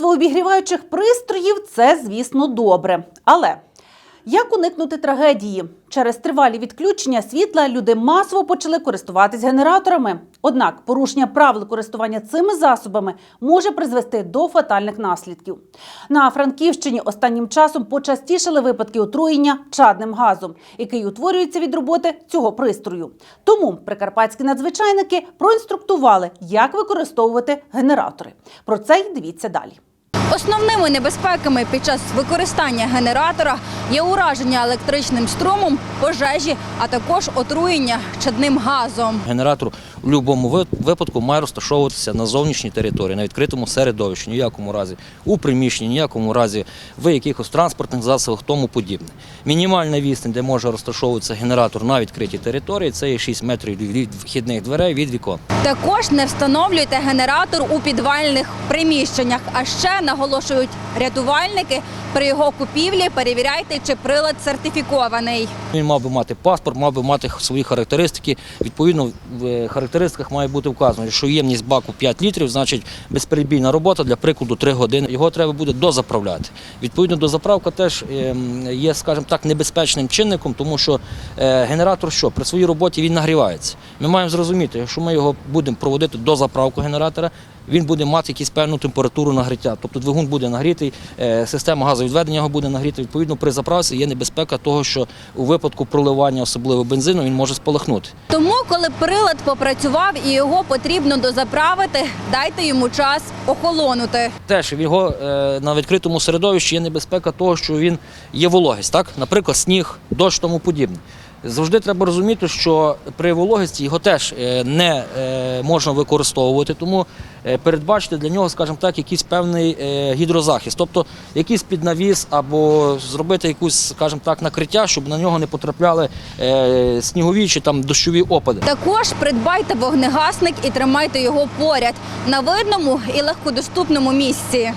Виробництво обігріваючих пристроїв це, звісно, добре. Але як уникнути трагедії? Через тривалі відключення світла люди масово почали користуватись генераторами. Однак порушення правил користування цими засобами може призвести до фатальних наслідків. На Франківщині останнім часом почастішали випадки отруєння чадним газом, який утворюється від роботи цього пристрою. Тому прикарпатські надзвичайники проінструктували, як використовувати генератори. Про це й дивіться далі. Основними небезпеками під час використання генератора є ураження електричним струмом, пожежі, а також отруєння чадним газом. Генератор в будь-якому випадку має розташовуватися на зовнішній території, на відкритому середовищі, ніякому разі у приміщенні, ніякому разі в якихось транспортних засобах, тому подібне. Мінімальна відстань, де може розташовуватися генератор на відкритій території, це є 6 метрів від вхідних дверей від вікон. Також не встановлюйте генератор у підвальних приміщеннях. А ще наголошують рятувальники при його купівлі перевіряйте, чи прилад сертифікований. Він мав би мати паспорт, мав би мати свої характеристики. Відповідно, в е, характеристиках має бути вказано, що ємність баку 5 літрів, значить безперебійна робота для прикладу 3 години. Його треба буде дозаправляти. Відповідно, дозаправка теж ем, є, скажімо так, небезпечним чинником, тому що е, генератор що при своїй роботі він нагрівається. Ми маємо зрозуміти, якщо ми його будемо проводити до заправку генератора. Він буде мати якусь певну температуру нагріття, тобто двигун буде нагрітий, е, система газовідведення його буде нагріта. Відповідно, при заправці є небезпека того, що у випадку проливання особливо бензину він може спалахнути. Тому, коли прилад попрацював і його потрібно дозаправити, дайте йому час охолонути. Теж його е, на відкритому середовищі є небезпека того, що він є вологість, так? наприклад, сніг, дощ тому подібне. Завжди треба розуміти, що при вологості його теж е, не е, можна використовувати, тому е, передбачити для нього, скажімо так, якийсь певний гідрозахист, тобто якийсь піднавіс або зробити якусь, скажімо так, накриття, щоб на нього не потрапляли снігові чи там дощові опади. Також придбайте вогнегасник і тримайте його поряд на видному і легкодоступному місці.